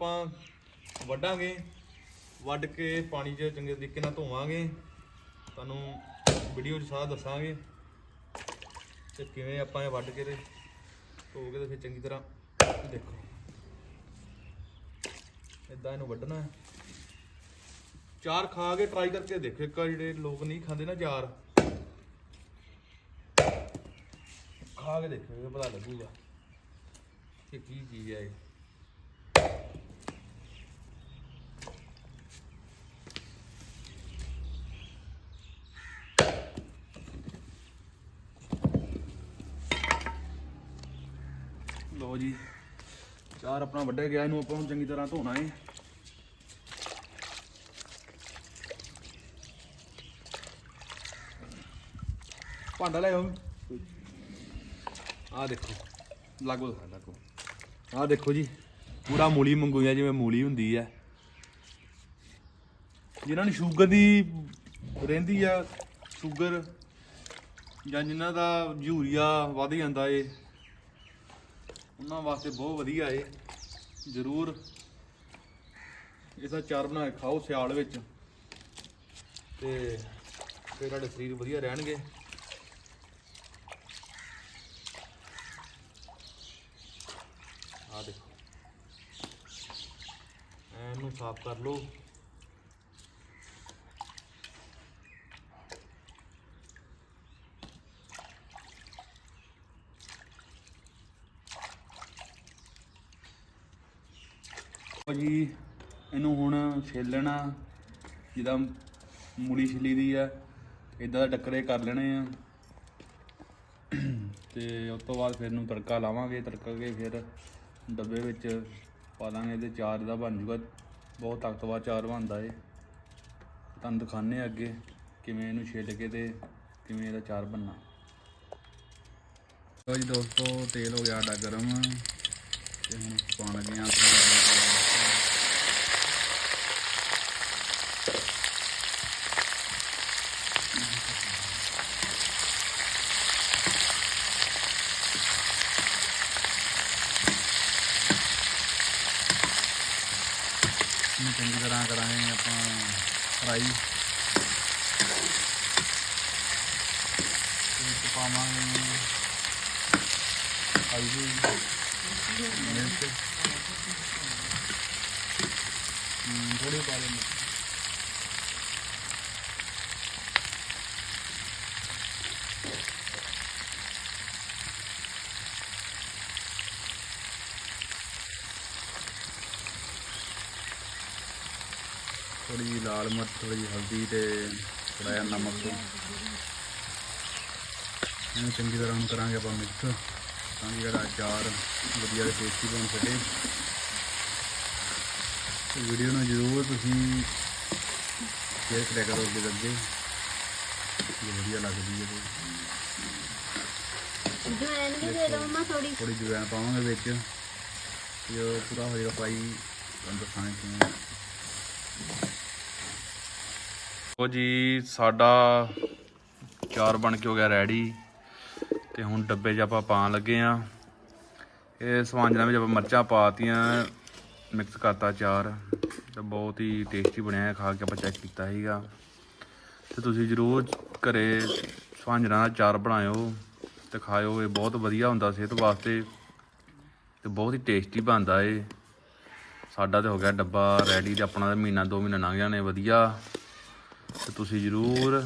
ਆਪਾਂ ਵੱਢਾਂਗੇ, ਵੱਢ ਕੇ ਪਾਣੀ 'ਚ ਚੰਗੇ ਤਰੀਕੇ ਨਾਲ ਧੋਵਾਂਗੇ। ਤੁਹਾਨੂੰ ਵੀਡੀਓ 'ਚ ਸਾਰਾ ਦੱਸਾਂਗੇ ਤੇ ਕਿਵੇਂ ਆਪਾਂ ਇਹ ਵੱਢ ਕੇ ਤੇ ਧੋ ਕੇ ਤੇ ਫਿਰ ਚੰਗੀ ਤਰ੍ਹਾਂ ਦੇਖੋ। ਇਦਾਂ ਇਹਨੂੰ ਵੱਢਣਾ ਹੈ। ਚਾਰ ਖਾ ਕੇ ਟਰਾਈ ਕਰਕੇ ਦੇਖੋ ਇੱਕ ਜਿਹੜੇ ਲੋਕ ਨਹੀਂ ਖਾਂਦੇ ਨਾ ਚਾਰ। ਖਾ ਕੇ ਦੇਖੋ, ਇਹ ਪਤਾ ਲੱਗੂਗਾ ਕਿ ਕੀ ਚੀਜ਼ ਹੈ ਇਹ। ਲੋ ਜੀ, ਚਾਰ ਆਪਣਾ ਵੱਢਿਆ ਗਿਆ, ਇਹਨੂੰ ਆਪਾਂ ਹੁਣ ਚੰਗੀ ਤਰ੍ਹਾਂ ਧੋਣਾ ਹੈ ਭਾਂਡਾ ਲੈ ਆਓ। ਆ ਦੇਖੋ, ਲਾਗੋ ਦਿਖਾ, ਲਾਗੋ। ਆ ਦੇਖੋ ਜੀ, ਪੂਰਾ ਮੂਲੀ ਮੰਗੂਈ ਆ, ਜਿਵੇਂ ਮੂਲੀ ਹੁੰਦੀ ਆ। ਜਿਨ੍ਹਾਂ ਨੂੰ ਸ਼ੂਗਰ ਦੀ ਰਹਿੰਦੀ ਆ, ਸ਼ੂਗਰ ਜਾਂ ਜਿਨ੍ਹਾਂ ਦਾ ਯੂਰੀਆ ਵੱਧ ਜਾਂਦਾ ਏ ਉਹਨਾਂ ਵਾਸਤੇ ਬਹੁਤ ਵਧੀਆ ਏ ਜ਼ਰੂਰ ਇਹਦਾ ਚਾਰ ਬਣਾ ਕੇ ਖਾਓ ਸਿਆਲ ਵਿੱਚ। ਤੇ ਫਿਰ ਤੁਹਾਡੇ ਸਰੀਰ ਵਧੀਆ ਰਹਿਣਗੇ। ਆ ਦੇਖੋ। ਇਹਨੂੰ ਸਾਫ਼ ਕਰ ਲਓ। ਭਾਜੀ ਇਹਨੂੰ ਹੁਣ ਛੇਲਣਾ, ਜਿੱਦਾਂ ਮੂਲੀ ਛਿੱਲੀ ਦੀ ਆ ਇਦਾਂ ਦਾ ਟੱਕਰੇ ਕਰ ਲੈਣੇ ਆ। ਤੇ ਉਸ ਤੋਂ ਬਾਅਦ ਫਿਰ ਇਹਨੂੰ ਤੜਕਾ ਲਾਵਾਂਗੇ, ਤੜਕਾ ਕੇ ਫਿਰ ਡੱਬੇ ਵਿੱਚ ਪਾ ਦਾਂਗੇ, ਇਹਦੇ ਚਾਰ ਦਾ ਬਣ ਜੂਗਾ, ਬਹੁਤ ਤਾਕਤਵਰ ਚਾਰ ਬਣਦਾ ਏ ਤੁਹਾਨੂੰ ਦਿਖਾਣੇ ਅੱਗੇ ਕਿਵੇਂ ਇਹਨੂੰ ਛਿੱਲ ਕੇ ਤੇ ਕਿਵੇਂ ਇਹਦਾ ਚਾਰ ਬਣਨਾ। ਲੋ ਜੀ ਦੋਸਤੋ, ਤੇਲ ਹੋ ਗਿਆ ਸਾਡਾ ਗਰਮ। ਤੇ ਹੁਣ ਪਾਉਣ ਲੱਗੇ ਆ ਇਹਨੂੰ ਚੰਗੀ ਤਰ੍ਹਾਂ ਕਰਾਂਗੇ ਆਪਾਂ ਫਰਾਈ। ਤੇ ਪਾਵਾਂਗੇ ਹਲਦੀ ਮਿਰਚ ਹਮ, ਥੋੜੀ ਪਾ ਲੈਂਦੇ ਥੋੜੀ ਜਿਹੀ ਲਾਲ ਮਿਰਚ ਥੋੜੀ ਜਿਹੀ ਹਲਦੀ ਤੇ ਥੋੜਾ ਜਿਹਾ ਨਮਕ। ਇਹਨੂੰ ਚੰਗੀ ਤਰ੍ਹਾਂ ਹੁਣ ਕਰਾਂਗੇ ਆਪਾਂ ਮਿਕਸ ਤਾਂ ਕਿ ਜਿਹੜਾ ਅਚਾਰ ਵਧੀਆ ਤੇ ਟੇਸਟੀ ਬਣ ਸਕੇ। ਵੀਡੀਓ ਨੂੰ ਜ਼ਰੂਰ ਤੁਸੀਂ ਸ਼ੇਅਰ ਕਰਿਆ ਕਰੋ ਅੱਗੇ ਅੱਗੇ। ਜੇ ਵਧੀਆ ਲੱਗਦੀ ਹੈ ਤੇ। ਜਵੈਨ ਵੀ ਦੇ ਦਿਓ ਮਾ ਥੋੜੀ ਥੋੜੀ ਜਵੈਣ ਪਾਵਾਂਗੇ ਵਿੱਚ। ਜੋ ਪੂਰਾ ਹੋ ਜਾਏਗਾ ਫਰਾਈ ਤੁਹਾਨੂੰ ਦੱਸਾਂਗੇ ਕਿਵੇਂ ਉਹ ਜੀ, ਸਾਡਾ ਚਾਰ ਬਣ ਕੇ ਹੋ ਗਿਆ ਰੈਡੀ ਤੇ ਹੁਣ ਡੱਬੇ 'ਚ ਆਪਾਂ ਪਾਣ ਲੱਗੇ ਆ ਇਹ ਸਵਾਂਜਣਾ ਵਿੱਚ ਆਪਾਂ ਮਿਰਚਾਂ ਪਾਤੀਆਂ ਮਿਕਸ ਕਰਤਾ ਚਾਰ। ਤੇ ਬਹੁਤ ਹੀ ਟੇਸਟੀ ਬਣਿਆ ਖਾ ਕੇ ਆਪਾਂ ਚੈੱਕ ਕੀਤਾ ਸੀਗਾ। ਤੇ ਤੁਸੀਂ ਜ਼ਰੂਰ ਘਰੇ ਸਵਾਂਜਣਾ ਦਾ ਚਾਰ ਬਣਾਇਓ ਤੇ ਖਾਇਓ, ਇਹ ਬਹੁਤ ਵਧੀਆ ਹੁੰਦਾ ਸਿਹਤ ਵਾਸਤੇ ਤੇ ਬਹੁਤ ਹੀ ਟੇਸਟੀ ਬਣਦਾ ਏ ਸਾਡਾ ਤੇ ਹੋ ਗਿਆ ਡੱਬਾ ਰੈਡੀ ਤੇ ਆਪਣਾ ਮਹੀਨਾ, ਦੋ ਮਹੀਨਾ ਲੰਘ ਜਾਣੇ, ਵਧੀਆ। ਤੇ ਤੁਸੀਂ ਜ਼ਰੂਰ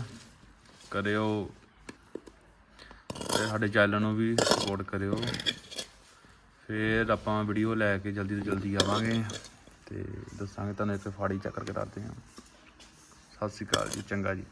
ਕਰਿਓ ਤੇ ਸਾਡੇ ਚੈਨਲ ਨੂੰ ਵੀ ਸਪੋਰਟ ਕਰਿਓ। ਫਿਰ ਆਪਾਂ ਵੀਡੀਓ ਲੈ ਕੇ ਜਲਦੀ ਤੋਂ ਜਲਦੀ ਆਵਾਂਗੇ ਤੇ ਦੱਸਾਂਗੇ ਤੁਹਾਨੂੰ ਇੱਥੇ ਫਾੜੀ ਚੱਕਰ ਕੇ ਹਾਂ ਸਤਿ ਸ਼੍ਰੀ ਅਕਾਲ ਜੀ, ਚੰਗਾ ਜੀ।